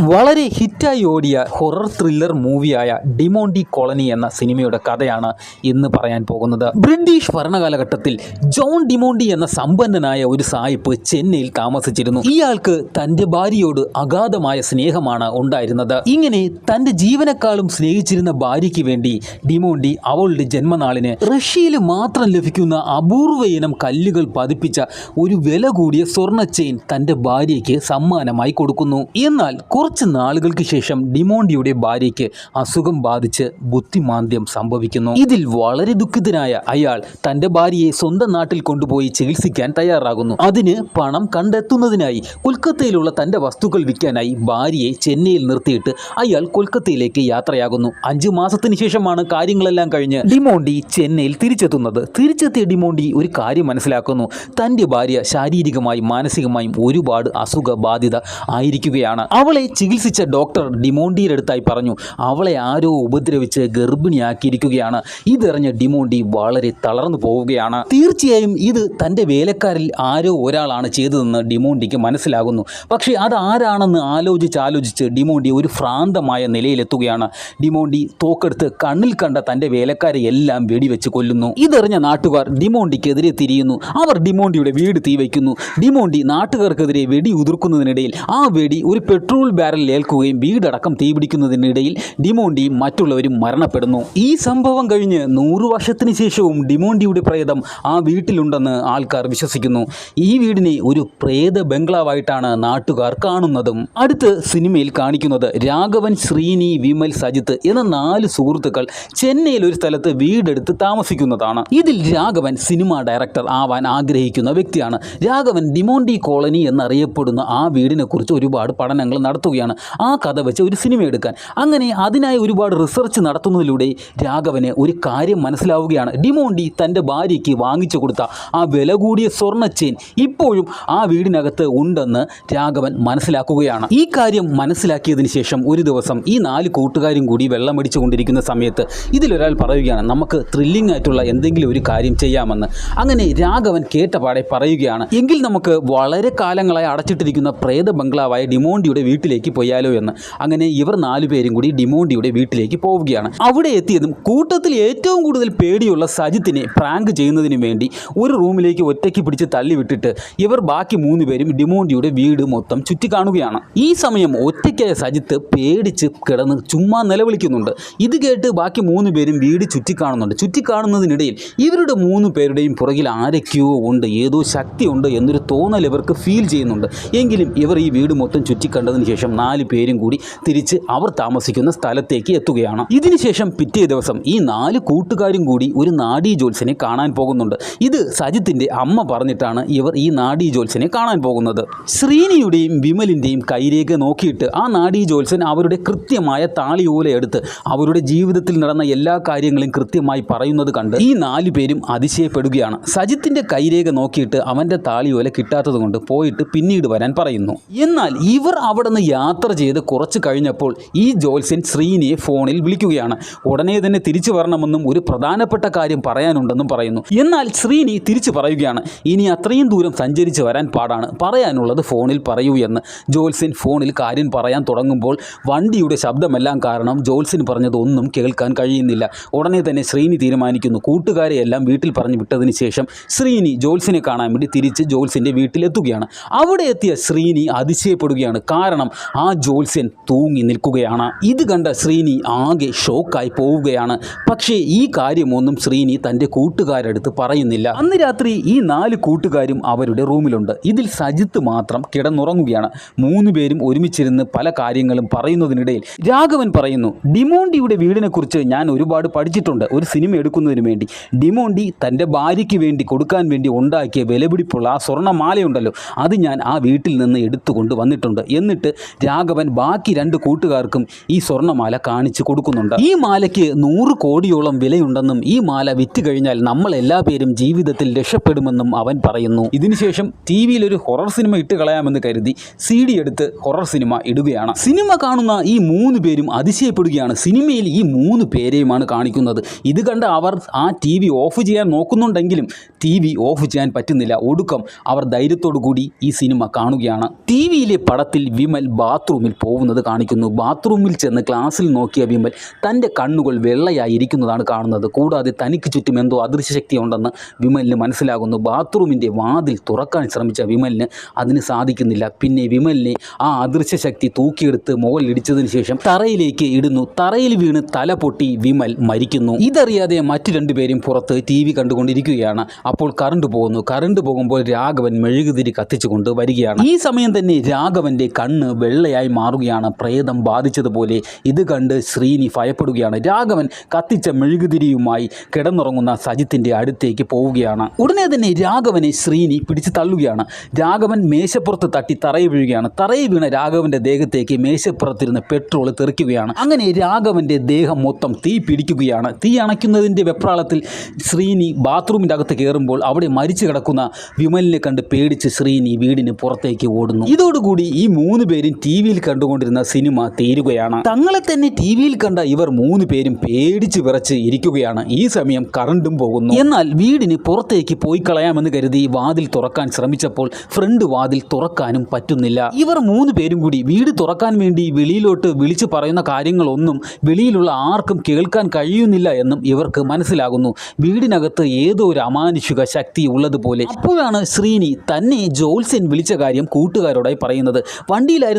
വളരെ ഹിറ്റായി ഓടിയ ഹൊറർ ത്രില്ലർ മൂവിയായ ഡിമോണ്ടി കോളനി എന്ന സിനിമയുടെ കഥയാണ് ഇന്ന് പറയാൻ പോകുന്നത്. ബ്രിട്ടീഷ് ഭരണകാലഘട്ടത്തിൽ ജോൺ ഡിമോണ്ടി എന്ന സമ്പന്നനായ ഒരു സായിപ്പ് ചെന്നൈയിൽ താമസിച്ചിരുന്നു. ഇയാൾക്ക് തന്റെ ഭാര്യയോട് അഗാധമായ സ്നേഹമാണ് ഉണ്ടായിരുന്നത്. ഇങ്ങനെ തന്റെ ജീവനക്കാളും സ്നേഹിച്ചിരുന്ന ഭാര്യയ്ക്ക് വേണ്ടി ഡിമോണ്ടി അവളുടെ ജന്മനാളിന് റഷ്യയിൽ മാത്രം ലഭിക്കുന്ന അപൂർവ ഇനം കല്ലുകൾ പതിപ്പിച്ച ഒരു വില കൂടിയ സ്വർണ ചെയിൻ തന്റെ ഭാര്യയ്ക്ക് സമ്മാനമായി കൊടുക്കുന്നു. എന്നാൽ കുറച്ച് നാളുകൾക്ക് ശേഷം ഡിമോണ്ടിയുടെ ഭാര്യയ്ക്ക് അസുഖം ബാധിച്ച് ബുദ്ധിമാന്ദ്യം സംഭവിക്കുന്നു. ഇതിൽ വളരെ ദുഃഖിതനായ അയാൾ തന്റെ ഭാര്യയെ സ്വന്തം നാട്ടിൽ കൊണ്ടുപോയി ചികിത്സിക്കാൻ തയ്യാറാകുന്നു. അതിന് പണം കണ്ടെത്തുന്നതിനായി കൊൽക്കത്തയിലുള്ള തന്റെ വസ്തുക്കൾ വിൽക്കാനായി ഭാര്യയെ ചെന്നൈയിൽ നിർത്തിയിട്ട് അയാൾ കൊൽക്കത്തയിലേക്ക് യാത്രയാകുന്നു. അഞ്ചു മാസത്തിന് ശേഷമാണ് കാര്യങ്ങളെല്ലാം കഴിഞ്ഞ് ഡിമോണ്ടി ചെന്നൈയിൽ തിരിച്ചെത്തുന്നത്. തിരിച്ചെത്തിയ ഡിമോണ്ടി ഒരു കാര്യം മനസ്സിലാക്കുന്നു. തന്റെ ഭാര്യ ശാരീരികമായും മാനസികമായും ഒരുപാട് അസുഖ ബാധിത ആയിരിക്കുകയാണ്. അവളെ ചികിത്സിച്ച ഡോക്ടർ ഡിമോണ്ടിയുടെ അടുത്തായി പറഞ്ഞു അവളെ ആരോ ഉപദ്രവിച്ച് ഗർഭിണിയാക്കിയിരിക്കുകയാണ്. ഇതറിഞ്ഞ ഡിമോണ്ടി വളരെ തളർന്നു പോവുകയാണ്. തീർച്ചയായും ഇത് തന്റെ വേലക്കാരിൽ ആരോ ഒരാളാണ് ചെയ്തതെന്ന് ഡിമോണ്ടിക്ക് മനസ്സിലാകുന്നു. പക്ഷേ അത് ആരാണെന്ന് ആലോചിച്ച് ആലോചിച്ച് ഡിമോണ്ടി ഒരു ഭ്രാന്തമായ നിലയിലെത്തുകയാണ്. ഡിമോണ്ടി തോക്കെടുത്ത് കണ്ണിൽ കണ്ട തന്റെ വേലക്കാരെ എല്ലാം വെടിവെച്ച് കൊല്ലുന്നു. ഇതറിഞ്ഞ നാട്ടുകാർ ഡിമോണ്ടിക്കെതിരെ തിരിയുന്നു. അവർ ഡിമോണ്ടിയുടെ വീട് തീവയ്ക്കുന്നു ഡിമോണ്ടി നാട്ടുകാർക്കെതിരെ വെടി ഉതിർക്കുന്നതിനിടയിൽ ആ വെടി ഒരു പെട്രോൾ ബാരലിൽ ഏൽക്കുകയും വീടടക്കം തീപിടിക്കുന്നതിനിടയിൽ ഡിമോണ്ടിയും മറ്റുള്ളവരും മരണപ്പെടുന്നു. ഈ സംഭവം കഴിഞ്ഞ് നൂറു വർഷത്തിന് ശേഷവും ഡിമോണ്ടിയുടെ പ്രേതം ആ വീട്ടിലുണ്ടെന്ന് ആൾക്കാർ വിശ്വസിക്കുന്നു. ഈ വീടിനെ ഒരു പ്രേത ബംഗ്ലാവായിട്ടാണ് നാട്ടുകാർ കാണുന്നതും. അടുത്ത് സിനിമയിൽ കാണിക്കുന്നത് രാഘവൻ ശ്രീനി വിമൽ സജിത്ത് എന്ന നാല് സുഹൃത്തുക്കൾ ചെന്നൈയിൽ ഒരു സ്ഥലത്ത് വീടെടുത്ത് താമസിക്കുന്നതാണ്. ഇതിൽ രാഘവൻ സിനിമ ഡയറക്ടർ ആവാൻ ആഗ്രഹിക്കുന്ന വ്യക്തിയാണ്. രാഘവൻ ഡിമോണ്ടി കോളനി എന്നറിയപ്പെടുന്ന ആ വീടിനെ കുറിച്ച് ഒരുപാട് പഠനങ്ങൾ നടത്തുകയാണ്. ആ കഥ വെച്ച് ഒരു സിനിമ എടുക്കാൻ. അങ്ങനെ അതിനായി ഒരുപാട് റിസർച്ച് നടത്തുന്നതിലൂടെ രാഘവന് ഒരു കാര്യം മനസ്സിലാവുകയാണ്. ഡിമോണ്ടി തന്റെ ഭാര്യയ്ക്ക് വാങ്ങിച്ചു കൊടുത്ത ആ വില കൂടിയ സ്വർണ ചെയിൻ ഇപ്പോഴും ആ വീടിനകത്ത് ഉണ്ടെന്ന് രാഘവൻ മനസ്സിലാക്കുകയാണ്. ഈ കാര്യം മനസ്സിലാക്കിയതിന് ശേഷം ഒരു ദിവസം ഈ നാല് കൂട്ടുകാരും കൂടി വെള്ളമടിച്ചു കൊണ്ടിരിക്കുന്ന സമയത്ത് ഇതിലൊരാൾ പറയുകയാണ് നമുക്ക് ത്രില്ലിംഗ് ആയിട്ടുള്ള എന്തെങ്കിലും ഒരു കാര്യം ചെയ്യാമെന്ന്. അങ്ങനെ രാഘവൻ കേട്ടപാടെ പറയുകയാണ് എങ്കിൽ നമുക്ക് വളരെ കാലങ്ങളായി അടച്ചിട്ടിരിക്കുന്ന പ്രേത ബംഗ്ലാവായ ഡിമോണ്ടിയുടെ വീട്ടിലേക്ക് പോയാലോ എന്ന്. അങ്ങനെ ഇവർ നാലുപേരും കൂടി ഡിമോണ്ടിയുടെ വീട്ടിലേക്ക് പോവുകയാണ്. അവിടെ എത്തിയതും കൂട്ടത്തിൽ ഏറ്റവും കൂടുതൽ പേടിയുള്ള സജിത്തിനെ പ്രാങ്ക് ചെയ്യുന്നതിന് വേണ്ടി ഒരു റൂമിലേക്ക് ഒറ്റയ്ക്ക് പിടിച്ച് തള്ളിവിട്ടിട്ട് ഇവർ ബാക്കി മൂന്ന് പേരും ഡിമോണ്ടിയുടെ വീട് മൊത്തം ചുറ്റിക്കാണുകയാണ്. ഈ സമയം ഒറ്റയ്ക്കായ സജിത്ത് പേടിച്ച് കിടന്ന് ചുമ്മാ നിലവിളിക്കുന്നുണ്ട്. ഇത് കേട്ട് ബാക്കി മൂന്ന് പേരും വീട് ചുറ്റിക്കാണുന്നുണ്ട്. ചുറ്റിക്കാണുന്നതിനിടയിൽ ഇവരുടെ മൂന്ന് പേരുടെയും പുറകിൽ ആരൊക്കെയോ ഉണ്ട് ഏതോ ശക്തിയുണ്ട് എന്നൊരു തോന്നൽ ഇവർക്ക് ഫീൽ ചെയ്യുന്നുണ്ട്. എങ്കിലും ഇവർ ഈ വീട് മൊത്തം ചുറ്റിക്കണ്ടതിന് ശേഷം നാല് പേരും കൂടി തിരിച്ച് അവർ താമസിക്കുന്ന സ്ഥലത്തേക്ക് എത്തുകയാണ്. ഇതിനുശേഷം പിറ്റേ ദിവസം ഈ നാല് കൂട്ടുകാരും കൂടി ഒരു നാഡീ ജോത്സ്യനെ കാണാൻ പോകുന്നുണ്ട്. ഇത് സജിത്തിന്റെ അമ്മ പറഞ്ഞിട്ടാണ് ഇവർ ഈ നാഡീ ജോത്സ്യനെ കാണാൻ പോകുന്നത്. ശ്രീനിയുടെയും വിമലിന്റെയും കൈരേഖ നോക്കിയിട്ട് ആ നാഡീ ജോൽസൻ അവരുടെ കൃത്യമായ താളിയോല എടുത്ത് അവരുടെ ജീവിതത്തിൽ നടന്ന എല്ലാ കാര്യങ്ങളും കൃത്യമായി പറയുന്നത് കണ്ട് ഈ നാല് പേരും അതിശയപ്പെടുകയാണ്. സജിത്തിന്റെ കൈരേഖ നോക്കിയിട്ട് അവന്റെ താളിയോല കിട്ടാത്തത് കൊണ്ട് പോയിട്ട് പിന്നീട് വരാൻ പറയുന്നു. എന്നാൽ ഇവർ അവിടെ നിന്ന് യാത്ര ചെയ്ത് കുറച്ച് കഴിഞ്ഞപ്പോൾ ഈ ജോത്സ്യൻ ശ്രീനിയെ ഫോണിൽ വിളിക്കുകയാണ്. ഉടനെ തന്നെ തിരിച്ചു വരണമെന്നും ഒരു പ്രധാനപ്പെട്ട കാര്യം പറയാനുണ്ടെന്നും പറയുന്നു. എന്നാൽ ശ്രീനി തിരിച്ചു പറയുകയാണ് ഇനി അത്രയും ദൂരം സഞ്ചരിച്ച് വരാൻ പാടാണ്. പറയാനുള്ളത് ഫോണിൽ പറയൂ എന്ന്. ജോത്സ്യൻ ഫോണിൽ കാര്യം പറയാൻ തുടങ്ങുമ്പോൾ വണ്ടിയുടെ ശബ്ദമെല്ലാം കാരണം ജോത്സ്യൻ പറഞ്ഞതൊന്നും കേൾക്കാൻ കഴിയുന്നില്ല. ഉടനെ തന്നെ ശ്രീനി തീരുമാനിക്കുന്നു കൂട്ടുകാരെ എല്ലാം വീട്ടിൽ പറഞ്ഞു വിട്ടതിന് ശേഷം ശ്രീനി ജോത്സ്യനെ കാണാൻ വേണ്ടി തിരിച്ച് ജോത്സ്യന്റെ വീട്ടിലെത്തുകയാണ്. അവിടെ എത്തിയ ശ്രീനി അതിശയപ്പെടുകയാണ് കാരണം ആ ജോത്സ്യൻ തൂങ്ങി നിൽക്കുകയാണ്. ഇത് കണ്ട ശ്രീനി ആകെ ഷോക്കായി പോവുകയാണ്. പക്ഷേ ഈ കാര്യമൊന്നും ശ്രീനി തന്റെ കൂട്ടുകാരടുത്ത് പറയുന്നില്ല. അന്ന് രാത്രി ഈ നാല് കൂട്ടുകാരും അവരുടെ റൂമിലുണ്ട്. ഇതിൽ സജിത്ത് മാത്രം കിടന്നുറങ്ങുകയാണ്. മൂന്ന് പേരും ഒരുമിച്ചിരുന്ന് പല കാര്യങ്ങളും പറയുന്നതിനിടയിൽ രാഘവൻ പറയുന്നു ഡിമോണ്ടിയുടെ വീടിനെക്കുറിച്ച് ഞാൻ ഒരുപാട് പഠിച്ചിട്ടുണ്ട്. ഒരു സിനിമ എടുക്കുന്നതിന് വേണ്ടി. ഡിമോണ്ടി തന്റെ ഭാര്യയ്ക്ക് വേണ്ടി കൊടുക്കാൻ വേണ്ടി ഉണ്ടാക്കിയ വിലപിടിപ്പുള്ള ആ സ്വർണമാലയുണ്ടല്ലോ. അത് ഞാൻ ആ വീട്ടിൽ നിന്ന് എടുത്തുകൊണ്ട് വന്നിട്ടുണ്ട്. എന്നിട്ട് രാഘവൻ ബാക്കി രണ്ട് കൂട്ടുകാർക്കും ഈ സ്വർണമാല കാണിച്ചു കൊടുക്കുന്നുണ്ട്. ഈ മാലയ്ക്ക് നൂറ് കോടിയോളം വിലയുണ്ടെന്നും ഈ മാല വിറ്റ് കഴിഞ്ഞാൽ നമ്മൾ എല്ലാ പേരും ജീവിതത്തിൽ രക്ഷപ്പെടുമെന്നും അവൻ പറയുന്നു. ഇതിനുശേഷം ടി വിയിൽ ഒരു ഹൊറർ സിനിമ ഇട്ട് കളയാമെന്ന് കരുതി സി ഡി എടുത്ത് ഹൊറർ സിനിമ ഇടുകയാണ്. സിനിമ കാണുന്ന ഈ മൂന്ന് പേരും അതിശയപ്പെടുകയാണ്. സിനിമയിൽ ഈ മൂന്ന് പേരെയുമാണ് കാണിക്കുന്നത്. ഇത് കണ്ട് അവർ ആ ടി വി ഓഫ് ചെയ്യാൻ നോക്കുന്നുണ്ടെങ്കിലും ടി വി ഓഫ് ചെയ്യാൻ പറ്റുന്നില്ല. ഒടുക്കം അവർ ധൈര്യത്തോടു കൂടി ഈ സിനിമ കാണുകയാണ്. ടി വിയിലെ പടത്തിൽ വിമൽ ബാത്റൂമിൽ പോകുന്നത് കാണിക്കുന്നു. ബാത്റൂമിൽ ചെന്ന് ക്ലാസ്സിൽ നോക്കിയ വിമൽ തന്റെ കണ്ണുകൾ വെള്ളയായി ഇരിക്കുന്നതാണ് കാണുന്നത്. കൂടാതെ തനിക്ക് ചുറ്റും എന്തോ അദൃശ്യശക്തി ഉണ്ടെന്ന് വിമലിന് മനസ്സിലാകുന്നു. ബാത്റൂമിന്റെ വാതിൽ തുറക്കാൻ ശ്രമിച്ച വിമലിന് അതിന് സാധിക്കുന്നില്ല. പിന്നെ വിമലിനെ ആ അദൃശ്യശക്തി തൂക്കിയെടുത്ത് മുകളിലിടിച്ചതിന് ശേഷം തറയിലേക്ക് ഇടുന്നു. തറയിൽ വീണ് തല പൊട്ടി വിമൽ മരിക്കുന്നു. ഇതറിയാതെ മറ്റു രണ്ടുപേരും പുറത്ത് ടി വി കണ്ടുകൊണ്ടിരിക്കുകയാണ്. അപ്പോൾ കറണ്ട് പോകുന്നു. കറണ്ട് പോകുമ്പോൾ രാഘവൻ മെഴുകുതിരി കത്തിച്ചുകൊണ്ട് വരികയാണ്. ഈ സമയം തന്നെ രാഘവന്റെ കണ്ണ് വെള്ളയായി മാറുകയാണ്. പ്രേതം ബാധിച്ചതുപോലെ ഇത് കണ്ട് ശ്രീനി ഭയപ്പെടുകയാണ്. രാഘവൻ കത്തിച്ച മെഴുകുതിരിയുമായി കിടന്നുറങ്ങുന്ന സജിത്തിന്റെ അടുത്തേക്ക് പോവുകയാണ്. ഉടനെ തന്നെ രാഘവനെ ശ്രീനി പിടിച്ചു തള്ളുകയാണ്. രാഘവൻ മേശപ്പുറത്ത് തട്ടി തറയിൽ വീഴുകയാണ്. തറയിൽ വീണ രാഘവന്റെ ദേഹത്തേക്ക് മേശപ്പുറത്തിരുന്ന് പെട്രോൾ തെറിക്കുകയാണ്. അങ്ങനെ രാഘവന്റെ ദേഹം മൊത്തം തീ പിടിക്കുകയാണ്. തീ അണയ്ക്കുന്നതിന്റെ വെപ്രാളത്തിൽ ശ്രീനി ബാത്റൂമിന്റെ അകത്ത് കയറുമ്പോൾ അവിടെ മരിച്ചു കിടക്കുന്ന വിമലിനെ കണ്ട് പേടിച്ച് ശ്രീനി വീടിന് പുറത്തേക്ക് ഓടുന്നു. ഇതോടുകൂടി ഈ മൂന്ന് പേരും ടി വിയിൽ കണ്ടുകൊണ്ടിരുന്ന സിനിമ തീരുകയാണ്. തങ്ങളെ തന്നെ ടി വിയിൽ കണ്ട ഇവർ മൂന്ന് പേരും പേടിച്ച് വിറച്ച് ഇരിക്കുകയാണ്. ഈ സമയം കറണ്ടും പോകുന്നു. എന്നാൽ വീടിന് പുറത്തേക്ക് പോയി കളയാമെന്ന് കരുതി വാതിൽ തുറക്കാൻ ശ്രമിച്ചപ്പോൾ ഫ്രണ്ട് വാതിൽ തുറക്കാനും പറ്റുന്നില്ല. ഇവർ മൂന്ന് പേരും കൂടി വീട് തുറക്കാൻ വേണ്ടി വെളിയിലോട്ട് വിളിച്ചു പറയുന്ന കാര്യങ്ങളൊന്നും വെളിയിലുള്ള ആർക്കും കേൾക്കാൻ കഴിയുന്നില്ല എന്നും ഇവർക്ക് മനസ്സിലാകുന്നു. വീടിനകത്ത് ഏതോ ഒരു അമാനുഷിക ശക്തി ഉള്ളതുപോലെ. അപ്പോഴാണ് ശ്രീനി തന്നെ ജോത്സ്യൻ വിളിച്ച കാര്യം കൂട്ടുകാരോടായി പറയുന്നത്.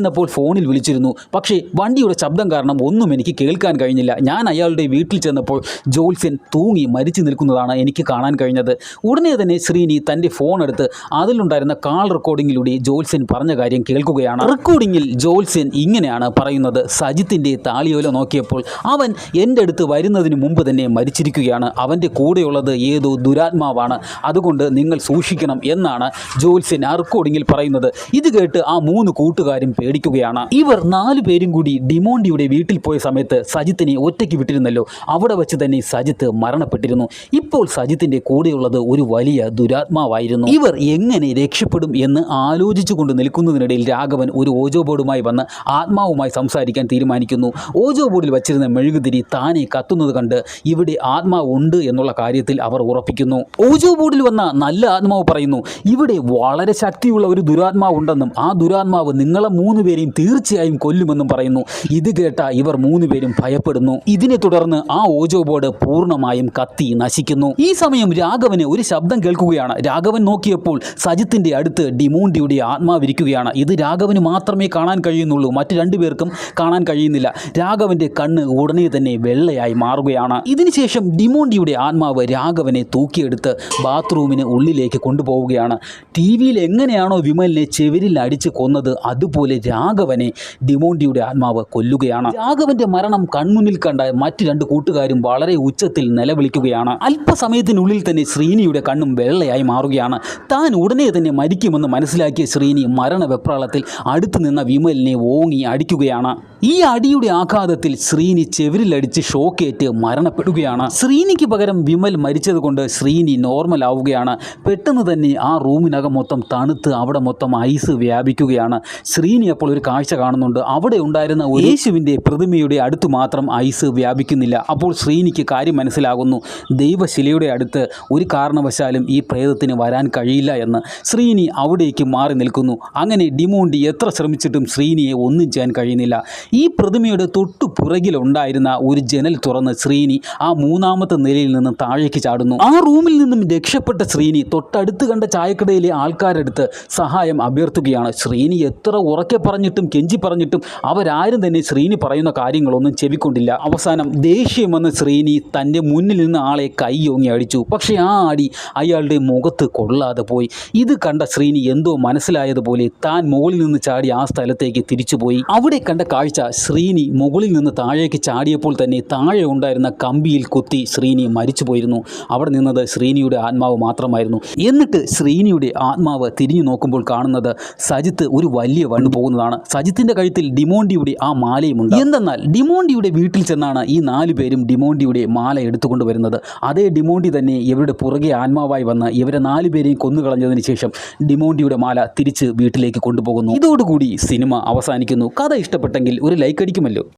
വണ്ടിയിലായിരുന്നപ്പോൾ ഫോണിൽ വിളിച്ചിരുന്നു. പക്ഷേ വണ്ടിയുടെ ശബ്ദം കാരണം ഒന്നും എനിക്ക് കേൾക്കാൻ കഴിഞ്ഞില്ല. ഞാൻ അയാളുടെ വീട്ടിൽ ചെന്നപ്പോൾ ജോത്സ്യൻ തൂങ്ങി മരിച്ചു നിൽക്കുന്നതാണ് എനിക്ക് കാണാൻ കഴിഞ്ഞത്. ഉടനെ തന്നെ ശ്രീനി തന്റെ ഫോൺ എടുത്ത് അതിലുണ്ടായിരുന്ന കാൾ റെക്കോർഡിങ്ങിലൂടെ ജോത്സ്യൻ പറഞ്ഞ കാര്യം കേൾക്കുകയാണ്. റെക്കോർഡിങ്ങിൽ ജോത്സ്യൻ ഇങ്ങനെയാണ് പറയുന്നത്. സജിത്തിന്റെ താളിയോല നോക്കിയപ്പോൾ അവൻ എന്റെ അടുത്ത് വരുന്നതിന് മുമ്പ് തന്നെ മരിച്ചിരിക്കുകയാണ്. അവന്റെ കൂടെയുള്ളത് ഏതോ ദുരാത്മാവാണ്. അതുകൊണ്ട് നിങ്ങൾ സൂക്ഷിക്കണം എന്നാണ് ജോത്സ്യൻ ആ റെക്കോർഡിങ്ങിൽ പറയുന്നത്. ഇത് കേട്ട് ആ മൂന്ന് കൂട്ടുകാരും പേടിക്കുകയാണ് ഇവർ നാലു പേരും കൂടി ഡിമോണ്ടിയുടെ വീട്ടിൽ പോയ സമയത്ത് സജിത്തിനെ ഒറ്റയ്ക്ക് വിട്ടിരുന്നല്ലോ. അവിടെ വെച്ച് തന്നെ സജിത്ത് മരണപ്പെട്ടിരുന്നു. ഇപ്പോൾ സജിത്തിന്റെ കൂടെയുള്ളത് ഒരു വലിയ ദുരാത്മാവായിരുന്നു. ഇവർ എങ്ങനെ രക്ഷപ്പെടും എന്ന് ആലോചിച്ചു കൊണ്ട് നിൽക്കുന്നതിനിടയിൽ രാഘവൻ ഒരു ഓജോ ബോർഡുമായി വന്ന് ആത്മാവുമായി സംസാരിക്കാൻ തീരുമാനിക്കുന്നു. ഓജോ ബോർഡിൽ വച്ചിരുന്ന മെഴുകുതിരി താനെ കത്തുന്നത് കണ്ട് ഇവിടെ ആത്മാവ് ഉണ്ട് എന്നുള്ള കാര്യത്തിൽ അവർ ഉറപ്പിക്കുന്നു. ഓജോ ബോർഡിൽ വന്ന നല്ല ആത്മാവ് പറയുന്നു ഇവിടെ വളരെ ശക്തിയുള്ള ഒരു ദുരാത്മാവ് ഉണ്ടെന്നും ആ ദുരാത്മാവ് നിങ്ങളെ മൂന്ന് പേരെയും തീർച്ചയായും കൊല്ലുമെന്നും പറയുന്നു. ഇത് കേട്ട ഇവർ മൂന്നുപേരും ഭയപ്പെടുന്നു. ഇതിനെ തുടർന്ന് ആ ഓജോ ബോർഡ് പൂർണമായും കത്തി നശിക്കുന്നു. ഈ സമയം രാഘവന് ഒരു ശബ്ദം കേൾക്കുകയാണ്. രാഘവൻ നോക്കിയപ്പോൾ സജിത്തിന്റെ അടുത്ത് ഡിമോണ്ടിയുടെ ആത്മാവിരിക്കുകയാണ്. ഇത് രാഘവന് മാത്രമേ കാണാൻ കഴിയുന്നുള്ളൂ. മറ്റു രണ്ടുപേർക്കും കാണാൻ കഴിയുന്നില്ല. രാഘവന്റെ കണ്ണ് ഉടനെ തന്നെ വെള്ളയായി മാറുകയാണ്. ഇതിനുശേഷം ഡിമോണ്ടിയുടെ ആത്മാവ് രാഘവനെ തൂക്കിയെടുത്ത് ബാത്റൂമിന് ഉള്ളിലേക്ക് കൊണ്ടുപോവുകയാണ്. ടി വിയിൽ എങ്ങനെയാണോ വിമലിനെ ചെവിരിൽ അടിച്ച് കൊന്നത് അതുപോലെ രാഘവനെ ഡിമോണ്ടിയുടെ ആത്മാവ് കൊല്ലുകയാണ്. രാഘവന്റെ മരണം കൺമുന്നിൽ കണ്ട മറ്റു രണ്ട് കൂട്ടുകാരും വളരെ ഉച്ചത്തിൽ നിലവിളിക്കുകയാണ്. അല്പസമയത്തിനുള്ളിൽ തന്നെ ശ്രീനിയുടെ കണ്ണും വെള്ളയായി മാറുകയാണ്. താൻ ഉടനെ തന്നെ മരിക്കുമെന്ന് മനസ്സിലാക്കിയ ശ്രീനി മരണവെപ്രാളത്തിൽ അടുത്തു നിന്ന വിമലിനെ ഓങ്ങി അടിക്കുകയാണ്. ഈ അടിയുടെ ആഘാതത്തിൽ ശ്രീനി ചെവിരിലടിച്ച് ഷോക്കേറ്റ് മരണപ്പെടുകയാണ്. ശ്രീനിക്ക് പകരം വിമൽ മരിച്ചതുകൊണ്ട് ശ്രീനി നോർമൽ ആവുകയാണ്. പെട്ടെന്ന് തന്നെ ആ റൂമിനകം മൊത്തം തണുത്ത് അവിടെ മൊത്തം ഐസ് വ്യാപിക്കുകയാണ്. ശ്രീനി അപ്പോൾ ഒരു കാഴ്ച കാണുന്നുണ്ട്. അവിടെ ഉണ്ടായിരുന്ന യേശുവിന്റെ പ്രതിമയുടെ അടുത്ത് മാത്രം ഐസ് വ്യാപിക്കുന്നില്ല. അപ്പോൾ ശ്രീനിക്ക് കാര്യം മനസ്സിലാകുന്നു. ദൈവശിലയുടെ അടുത്ത് ഒരു കാരണവശാലും ഈ പ്രേതത്തിന് വരാൻ കഴിയില്ല എന്ന്. ശ്രീനി അവിടേക്ക് മാറി നിൽക്കുന്നു. അങ്ങനെ ഡിമോണ്ടി എത്ര ശ്രമിച്ചിട്ടും ശ്രീനിയെ ഒന്നും ചെയ്യാൻ കഴിയുന്നില്ല. ഈ പ്രതിമയുടെ തൊട്ടു പുറകിലുണ്ടായിരുന്ന ഒരു ജനൽ തുറന്ന് ശ്രീനി ആ മൂന്നാമത്തെ നിലയിൽ നിന്ന് താഴേക്ക് ചാടുന്നു. ആ റൂമിൽ നിന്നും രക്ഷപ്പെട്ട ശ്രീനി തൊട്ടടുത്ത് കണ്ട ചായക്കടയിലെ ആൾക്കാരെടുത്ത് സഹായം അഭ്യർത്ഥിക്കുകയാണ്. ശ്രീനി എത്ര ഉറക്കെ പറഞ്ഞിട്ടും കെഞ്ചി പറഞ്ഞിട്ടും അവരാരും തന്നെ ശ്രീനി പറയുന്ന കാര്യങ്ങളൊന്നും ചെവിക്കൊണ്ടില്ല. അവസാനം ദേഷ്യം വന്ന ശ്രീനി തന്റെ മുന്നിൽ നിന്ന് ആളെ കൈയോങ്ങി അടിച്ചു. പക്ഷേ ആ അടി അയാളുടെ മുഖത്ത് കൊള്ളാതെ പോയി. ഇത് കണ്ട ശ്രീനി എന്തോ മനസ്സിലായതുപോലെ താൻ മുകളിൽ നിന്ന് ചാടി ആ സ്ഥലത്തേക്ക് തിരിച്ചുപോയി. അവിടെ കണ്ട കാഴ്ച ശ്രീനി മുകളിൽ നിന്ന് താഴേക്ക് ചാടിയപ്പോൾ തന്നെ താഴെ ഉണ്ടായിരുന്ന കമ്പിയിൽ കുത്തി ശ്രീനി മരിച്ചു പോയിരുന്നു. അവിടെ നിന്നത് ശ്രീനിയുടെ ആത്മാവ് മാത്രമായിരുന്നു. എന്നിട്ട് ശ്രീനിയുടെ ആത്മാവ് തിരിഞ്ഞു നോക്കുമ്പോൾ കാണുന്നത് സജിത്ത് ഒരു വലിയ വണ്ണ് പോകുന്നതാണ്. സജിത്തിന്റെ കഴുത്തിൽ ഡിമോണ്ടിയുടെ ആ മാലയുമുണ്ട് എന്തെന്നാൽ ഡിമോണ്ടിയുടെ വീട്ടിൽ ചെന്നാണ് ഈ നാലു പേരും ഡിമോണ്ടിയുടെ മാല എടുത്തുകൊണ്ട് വരുന്നത്. അതേ ഡിമോണ്ടി തന്നെ ഇവരുടെ പുറകെ ആത്മാവായി വന്ന് ഇവരെ നാലു പേരെയും കൊന്നുകളഞ്ഞതിന് ശേഷം ഡിമോണ്ടിയുടെ മാല തിരിച്ച് വീട്ടിലേക്ക് കൊണ്ടുപോകുന്നു. ഇതോടുകൂടി സിനിമ അവസാനിക്കുന്നു. കഥ ഇഷ്ടപ്പെട്ടെങ്കിൽ ഒരു ലൈക്ക് അടിക്കുമല്ലോ?